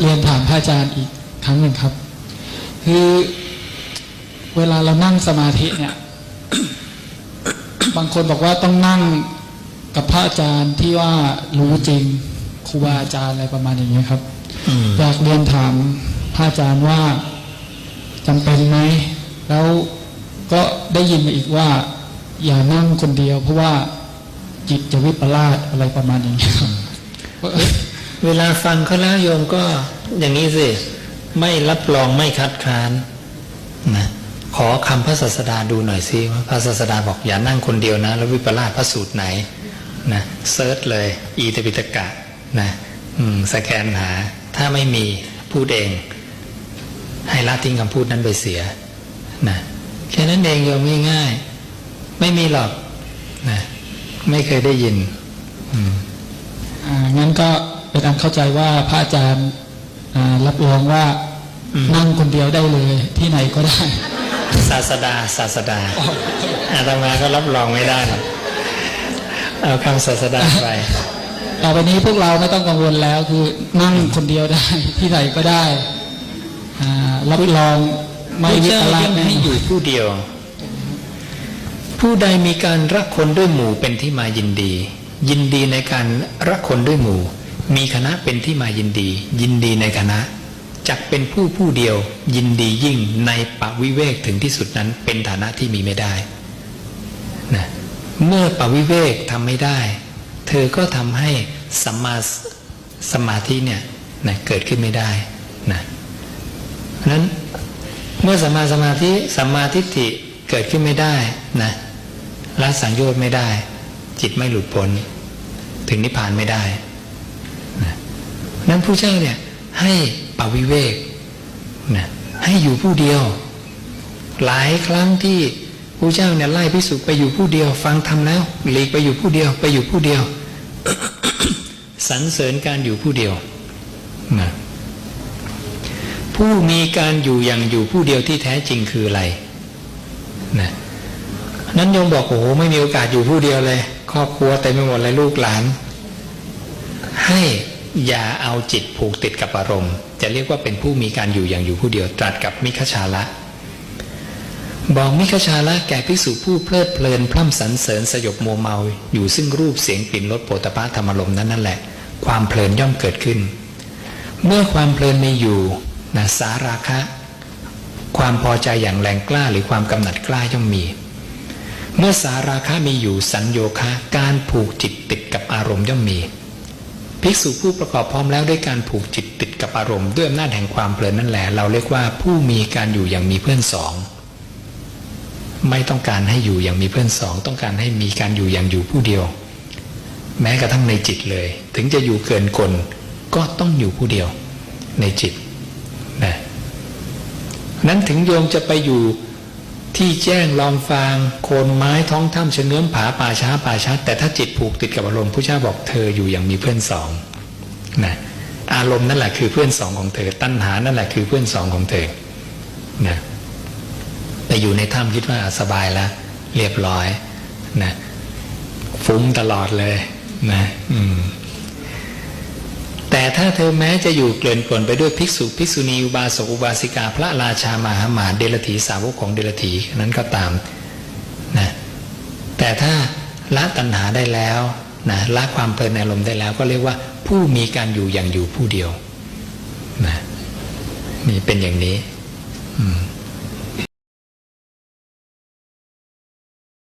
เรียนถามพระอาจารย์อีกครั้งหนึ่งครับ คือเวลาเรานั่งสมาธิเนี่ย บางคนบอกว่าต้องนั่งกับพระอาจารย์ที่ว่ารู้จริงครูบาอาจารย์อะไรประมาณอย่างนี้ยครับอืมอยากเรียนถามพระอาจารย์ว่าจำเป็นไหมแล้วก็ได้ยินมาอีกว่า อย่านั่งคนเดียว เพราะว่าจิตจะวิปลาสอะไรประมาณอย่างนี้ยครับว่า เวลาฟังเขาแล้วโยมก็อย่างนี้สิ ไม่รับรองไม่คัดค้านนะขอคำพระศาสดาดูหน่อยสิว่าพระศาสดาบอกอย่านั่งคนเดียวนะ แล้ววิปลาสพระสูตรไหนนะเซิร์ชเลย อีตปิตกะนะอืมสแกนหา ถ้าไม่มีพูดเอง ให้ละทิ้งคำพูดนั้นไปเสียนะแค่นั้นเองโยมง่ายๆไม่มีหรอกนะไม่เคยได้ยิน อืมอ่างั้นก็ เป็นอันเข้าใจว่าพระอาจารย์อ่ารับรองว่าอืมนั่งคนเดียวได้เลยที่ไหนก็ได้ ศาสดาศาสดาอาตมาก็รับรองไม่ได้หรอกเอาคำศาสดาไปต่อไปนี้พวกเราไม่ต้องกังวลแล้วคือนั่งคนเดียวได้ที่ไหนก็ได้อ่ารับรองไม่พระวิเจ้าปลาสยังแน่ให้นออยู่นผู้เดียว ผู้ใดมีการรักคนด้วยหมู่เป็นที่มายินดี ยินดีในการรักคนด้วยหมู่ มีคณะเป็นที่มายินดี ยินดีในคณะจักเป็นผู้ผู้เดียวยินดียิ่งในปวิเวกถึงที่สุดนั้นเป็นฐานะที่มีไม่ได้นะเมื่อปวิเวกทำไม่ได้ เธอก็ทำให้สัมมาสมาธิเนี่ยนะเกิดขึ้นไม่ได้นะเพราะฉะนั้นเมื่อสัมมาสมาธิสัมมาทิฏฐิเกิดขึ้นไม่ได้นะละสังโยชน์ไม่ได้ จิตไม่หลุดพ้น ถึงนิพพานไม่ได้ นั้นผู้เจ้าเนี่ยให้ปวิเวกนะให้อยู่ผู้เดียว หลายครั้งที่ผู้เจ้าเนี่ยไล่พิสุไปอยู่ผู้เดียว ฟังทำแล้วหลีกไปอยู่ผู้เดียวไปอยู่ผู้เดียวสรรเสริญการอยู่ผู้เดียวนะผู้มีการอยู่อย่างอยู่ผู้เดียวที่แท้จริงคืออะไรนะนั้นโยมบอกโอ้โหไม่มีโอกาสอยู่ผู้เดียวเลย ครอบครัวเต็มไปหมดเลยลูกหลาน ให้อย่าเอาจิตผูกติดกับอารมณ์ จะเรียกว่าเป็นผู้มีการอยู่อย่างอยู่ผู้เดียวตรัสกับมิคชาละ บอกมิคชาละแก่ภิกษุผู้เพลิดเพลินพร่ำสรรเสริญสยบมัวเมา อยู่ซึ่งรูปเสียงกลิ่นรสโผฏฐะธรรมารมนั้นนั่นแหละ ความเพลินย่อมเกิดขึ้น เมื่อความเพลินไมีอยู่นะสาราคะ ความพอใจอย่างแรงกล้าหรือความกำหนัดกล้าย่อมมี เมื่อสาราคะมีอยู่สัญโยคะ การผูกจิตติดกับอารมณ์ย่อมมี ภิกษุผู้ประกอบพร้อมแล้วด้วยการผูกจิตติดกับอารมณ์ด้วยอำนาจแห่งความเพลินนั่นแหละ เราเรียกว่าผู้มีการอยู่อย่างมีเพื่อนสอง ไม่ต้องการให้อยู่อย่างมีเพื่อนสอง ต้องการให้มีการอยู่อย่างอยู่ผู้เดียว แม้กระทั่งในจิตเลย ถึงจะอยู่เกินกลก็ต้องอยู่ผู้เดียวในจิตนะนั้นถึงโยมจะไปอยู่ ที่แจ้งลอมฟางโคนไม้ท้องถ้ำเชงเงื้อมผาป่าช้าป่าช้าแต่ถ้าจิตผูกติดกับอารมณ์ผู้เจ้าบอกเธออยู่อย่างมีเพื่อนสองนะอารมณ์นั่นแหละคือเพื่อนสองของเธอ ตั้ณหานั่นแหละคือเพื่อนสองของเธอนะแต่อยู่ในถ้ำคิดว่าสบายแล้วเรียบร้อยนะฟุ้งตลอดเลยนะ อืม แต่ถ้าเธอแม้จะอยู่เกลื่อนกลนไปด้วยภิกษุภิกษุณีอุบาสกอุบาสิกา พระราชามหาหมาเดลถีสาวกของเดลถีนั้นก็ตามนะแต่ถ้าละตัณหาได้แล้วนะละความเพลินในอารมณ์ได้แล้วก็เรียกว่าผู้มีการอยู่อย่างอยู่ผู้เดียวนะนี่เป็นอย่างนี้ อืม